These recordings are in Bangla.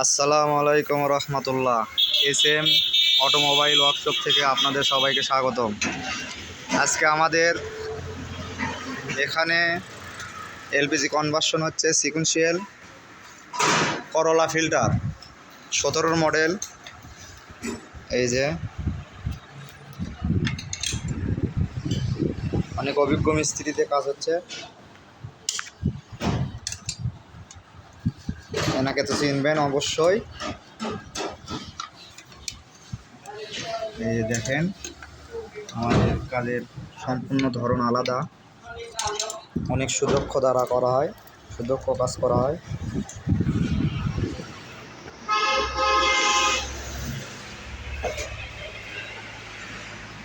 আসসালামু আলাইকুম রহমতুল্লাহ। এস এম অটোমোবাইল ওয়ার্কশপ থেকে আপনাদের সবাইকে স্বাগতম। আজকে আমাদের এখানে এলপিজি কনভার্সন হচ্ছে সিকুয়েন্সিয়াল করলা ফিল্টার সতেরোর মডেল এই যে, অনেক অভিজ্ঞ মিস্ত্রিতে কাজ হচ্ছে। এনাকে তো চিনবেন অবশ্যই। এই যে দেখেন, আমাদের কাজের সম্পূর্ণ ধরন আলাদা। অনেক সুদক্ষ দ্বারা করা হয়, সুদক্ষ কাজ করা হয়।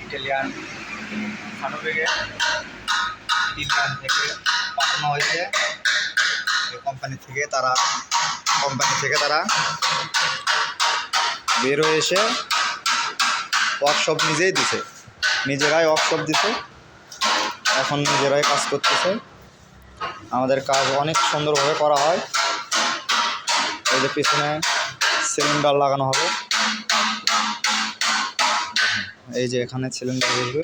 ইটালিয়ান ইন্ডিয়ান থেকে পাঠানো হয়েছে। কোম্পানি থেকে তারা কোম্পানি থেকে তারা বের হয়ে এসে ওয়ার্কশপ নিজেই দিছে। নিজেরাই ওয়ার্কশপ দিছে। এখন নিজেরাই কাজ করতেছে। আমাদের কাজ অনেক সুন্দরভাবে করা হয়। এই যে পিছনে সিলিন্ডার লাগানো হবে। এই যে এখানে সিলিন্ডার বসবে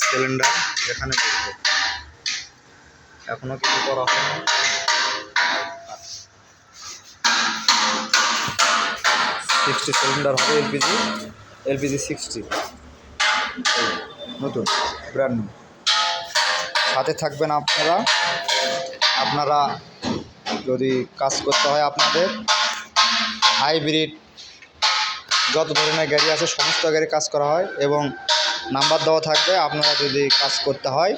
সিলিন্ডার এখানে বসবে এখনও কিছু করা হয়নি। সিক্সটি সিলিন্ডার হবে এলপিজি এলপিজি সিক্সটি। নতুন ব্র্যান্ড সাথে থাকবেন আপনারা। আপনারা যদি কাজ করতে হয় আপনাদের হাইব্রিড যত ধরনের গাড়ি আছে, সমস্ত গাড়ি কাজ করা হয় এবং নাম্বার দেওয়া থাকবে, আপনারা যদি কাজ করতে হয়,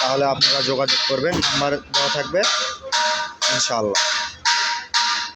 তাহলে আপনারা যোগাযোগ করবেন নাম্বার দেওয়া থাকবে, ইনশাআল্লাহ।